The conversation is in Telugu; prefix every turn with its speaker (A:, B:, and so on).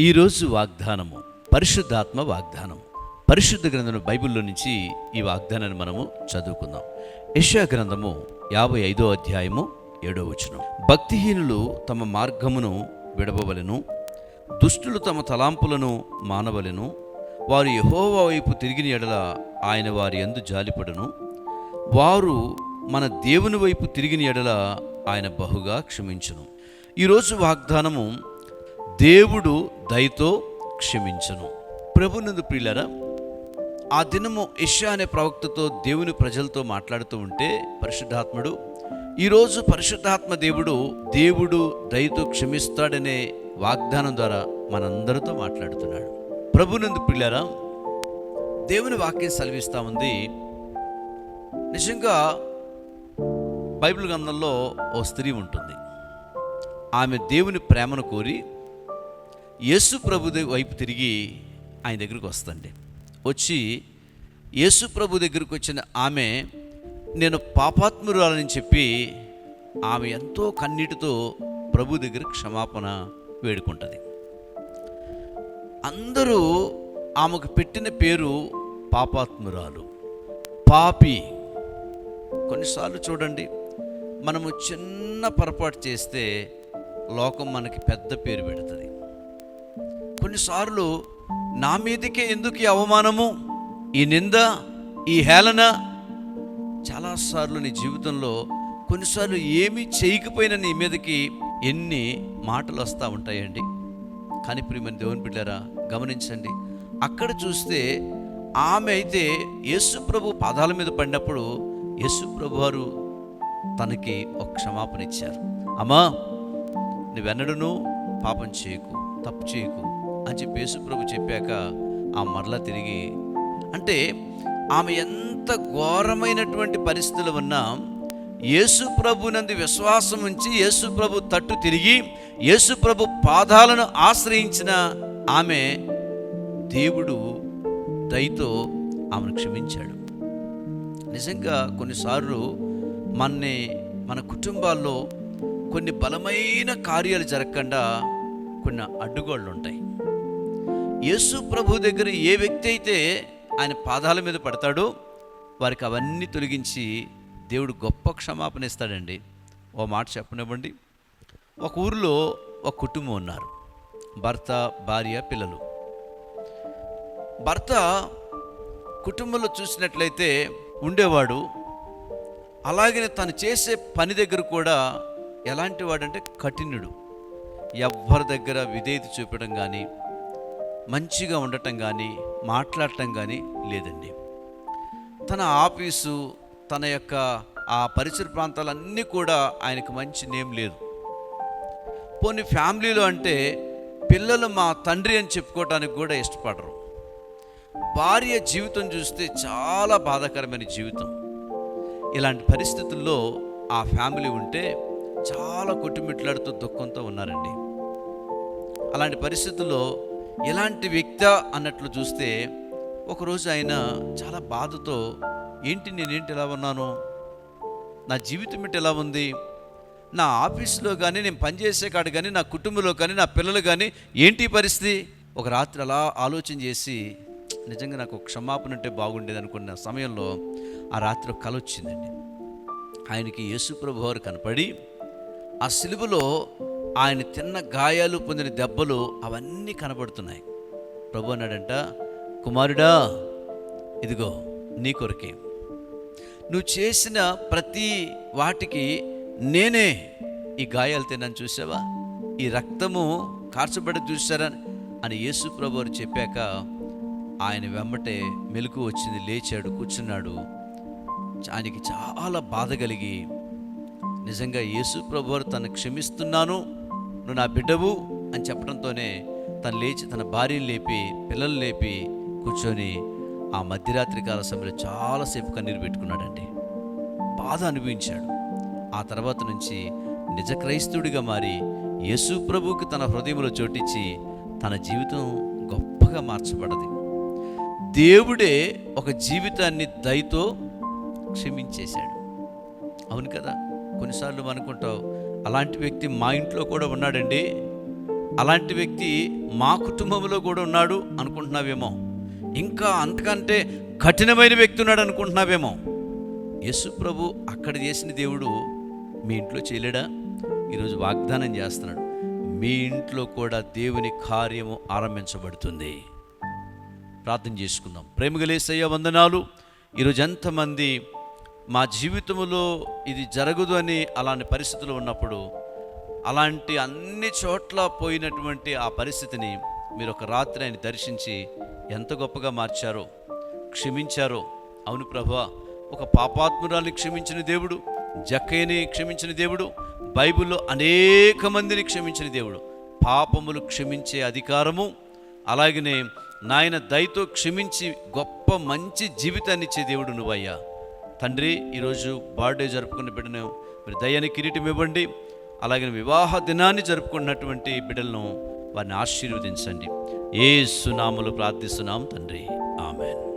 A: ఈరోజు వాగ్దానము పరిశుద్ధాత్మ వాగ్దానం పరిశుద్ధ గ్రంథం బైబిల్లో నుంచి ఈ వాగ్దానాన్ని మనము చదువుకుందాం. యశా గ్రంథము యాభై ఐదో అధ్యాయము ఏడో వచనం. భక్తిహీనులు తమ మార్గమును విడవవలెను దుష్టులు తమ తలాంపులను మానవలెను వారు యహోవా వైపు తిరిగిన ఎడల ఆయన వారి యందు జాలిపడను వారు మన దేవుని వైపు తిరిగిన ఎడల ఆయన బహుగా క్షమించును. ఈరోజు వాగ్దానము దేవుడు దయతో క్షమించను. ప్రభునందు ప్రియులరా ఆ దినము ఇషా అనే ప్రవక్తతో దేవుని ప్రజలతో మాట్లాడుతూ ఉంటే పరిశుద్ధాత్ముడు ఈరోజు పరిశుద్ధాత్మ దేవుడు దేవుడు దయతో క్షమిస్తాడనే వాగ్దానం ద్వారా మనందరితో మాట్లాడుతున్నాడు. ప్రభునందు ప్రియులరా దేవుని వాక్యం సెలవిస్తా ఉంది. నిజంగా బైబిల్ గ్రంథంలో ఓ స్త్రీ ఉంటుంది. ఆమె దేవుని ప్రేమను కోరి యేసు ప్రభు వైపు తిరిగి ఆయన దగ్గరికి వస్తండి వచ్చి యేసు ప్రభు దగ్గరికి వచ్చిన ఆమె నేను పాపాత్మురాలని చెప్పి ఆమె ఎంతో కన్నీటితో ప్రభు దగ్గర క్షమాపణ వేడుకుంటుంది. అందరూ ఆమెకు పెట్టిన పేరు పాపాత్మురాలు. పాపి. కొన్నిసార్లు చూడండి మనము చిన్న పొరపాటు చేస్తే లోకం మనకి పెద్ద పేరు పెడుతుంది. కొన్నిసార్లు నా మీదకే ఎందుకు ఈ అవమానము ఈ నింద ఈ హేళన? చాలాసార్లు నీ జీవితంలో కొన్నిసార్లు ఏమీ చేయకపోయినా నీ మీదకి ఎన్ని మాటలు వస్తూ ఉంటాయండి. కానీ ప్రియమైన దేవుని బిడ్డారా గమనించండి. అక్కడ చూస్తే ఆమె అయితే యేసు ప్రభు పాదాల మీద పడినప్పుడు యేసు ప్రభు వారు తనకి ఒక క్షమాపణ ఇచ్చారు. అమ్మా నువ్వెన్నడూ పాపం చేయకు తప్పు చేయకు. అని చెప్పి యేసుప్రభు చెప్పాక ఆ మరలా తిరిగి అంటే ఆమె ఎంత ఘోరమైనటువంటి పరిస్థితులు ఉన్నా యేసు విశ్వాసం ఉంచి యేసు ప్రభు తట్టు తిరిగి యేసు ప్రభు పాదాలను ఆశ్రయించిన ఆమె దేవుడు దయతో ఆమెను క్షమించాడు. నిజంగా కొన్నిసార్లు మనని మన కుటుంబాల్లో కొన్ని బలమైన కార్యాలు జరగకుండా కొన్ని అడ్డుగోళ్ళు ఉంటాయి యేసు ప్రభు దగ్గర ఏ వ్యక్తి అయితే ఆయన పాదాల మీద పడతాడో వారికి అవన్నీ తొలగించి దేవుడు గొప్ప క్షమాపణ ఇస్తాడండి. ఓ మాట చెప్పనివ్వండి. ఒక ఊరిలో ఒక కుటుంబం ఉన్నారు. భర్త భార్య పిల్లలు. భర్త కుటుంబంలో చూసినట్లయితే ఉండేవాడు. అలాగే తను చేసే పని దగ్గర కూడా ఎలాంటి వాడంటే కఠినుడు. ఎవ్వరి దగ్గర విధేయత చూపడం కానీ మంచిగా ఉండటం కానీ మాట్లాడటం కానీ లేదండి. తన ఆఫీసు తన యొక్క ఆ పరిసర ప్రాంతాలన్నీ కూడా ఆయనకు మంచి నేమ్ లేదు. పోనీ ఫ్యామిలీలో అంటే పిల్లలు మా తండ్రి అని చెప్పుకోవటానికి కూడా ఇష్టపడరు. భార్య జీవితం చూస్తే చాలా బాధాకరమైన జీవితం. ఇలాంటి పరిస్థితుల్లో ఆ ఫ్యామిలీ ఉంటే చాలా కొట్టుమిట్లాడుతూ దుఃఖంతో ఉన్నారండి. అలాంటి పరిస్థితుల్లో ఎలాంటి వ్యక్త అన్నట్లు చూస్తే ఒకరోజు ఆయన చాలా బాధతో ఏంటి నేనేంటి ఎలా ఉన్నాను? నా జీవితం ఏంటి ఎలా ఉంది? నా ఆఫీస్లో కానీ నేను పనిచేసే కాడ కానీ నా కుటుంబంలో కానీ నా పిల్లలు కానీ ఏంటి పరిస్థితి? ఒక రాత్రి అలా ఆలోచన చేసి నిజంగా నాకు క్షమాపణ ఉంటే బాగుండేది అనుకున్న సమయంలో ఆ రాత్రి ఒక కల వచ్చిందండి. ఆయనకి యేసుప్రభు వారు కనపడి ఆ సిలువలో ఆయన తిన్న గాయాలు పొందిన దెబ్బలు అవన్నీ కనబడుతున్నాయి. ప్రభు అన్నాడంట కుమారుడా ఇదిగో నీ కొరకే. నువ్వు చేసిన ప్రతి వాటికి నేనే ఈ గాయాలు తిన్నాను చూసావా ఈ రక్తము కార్చబడి చూసారా అని యేసు ప్రభు చెప్పాక ఆయన వెంబటే మెలకు వచ్చింది లేచాడు కూర్చున్నాడు. ఆయనకి చాలా బాధ కలిగి నిజంగా యేసు ప్రభు తను క్షమిస్తున్నాను నువ్వు నా బిడ్డవు అని చెప్పడంతోనే తను లేచి తన భార్యను లేపి పిల్లలు లేపి కూర్చొని ఆ మధ్యరాత్రి కాల సమయంలో చాలాసేపు కన్నీరు పెట్టుకున్నాడండి. బాధ అనుభవించాడు. ఆ తర్వాత నుంచి నిజ క్రైస్తవుడిగా మారి యేసు ప్రభువుకి తన హృదయంలో చోటిచ్చి తన జీవితం గొప్పగా మార్చబడది దేవుడే ఒక జీవితాన్ని దయతో క్షమించేశాడు. అవును కదా? కొన్నిసార్లు అనుకుంటావు అలాంటి వ్యక్తి మా ఇంట్లో కూడా ఉన్నాడండి. అలాంటి వ్యక్తి మా కుటుంబంలో కూడా ఉన్నాడు అనుకుంటున్నావేమో. ఇంకా అంతకంటే కఠినమైన వ్యక్తి ఉన్నాడు అనుకుంటున్నావేమో. యశు ప్రభు అక్కడ చేసిన దేవుడు మీ ఇంట్లో చేయలేడా? ఈరోజు వాగ్దానం చేస్తున్నాడు. మీ ఇంట్లో కూడా దేవుని కార్యము ఆరంభించబడుతుంది. ప్రార్థన చేసుకుందాం. ప్రేమగలేసయ్య వందనాలు. ఈరోజు ఎంతమంది మా జీవితంలో ఇది జరగదు అని అలాంటి పరిస్థితులు ఉన్నప్పుడు అలాంటి అన్ని చోట్ల పోయినటువంటి ఆ పరిస్థితిని మీరు ఒక రాత్రి ఆయన దర్శించి ఎంత గొప్పగా మార్చారో క్షమించారో. అవును ప్రభా ఒక పాపాత్మురాల్ని క్షమించిన దేవుడు జక్కయ్యని క్షమించిన దేవుడు బైబిల్లో అనేక మందిని క్షమించిన దేవుడు. పాపములు క్షమించే అధికారము అలాగనే నాయన దయతో క్షమించి గొప్ప మంచి జీవితాన్ని ఇచ్చే దేవుడు నువ్వయ్యా. తండ్రి ఈరోజు బర్త్డే జరుపుకున్న బిడ్డను మీరు దయ్యాన్ని కిరీటం ఇవ్వండి. అలాగే వివాహ దినాన్ని జరుపుకున్నటువంటి బిడ్డలను వారిని ఆశీర్వదించండి. ఏ సునాములు ప్రార్థిస్తున్నాం తండ్రి. ఆమెన్.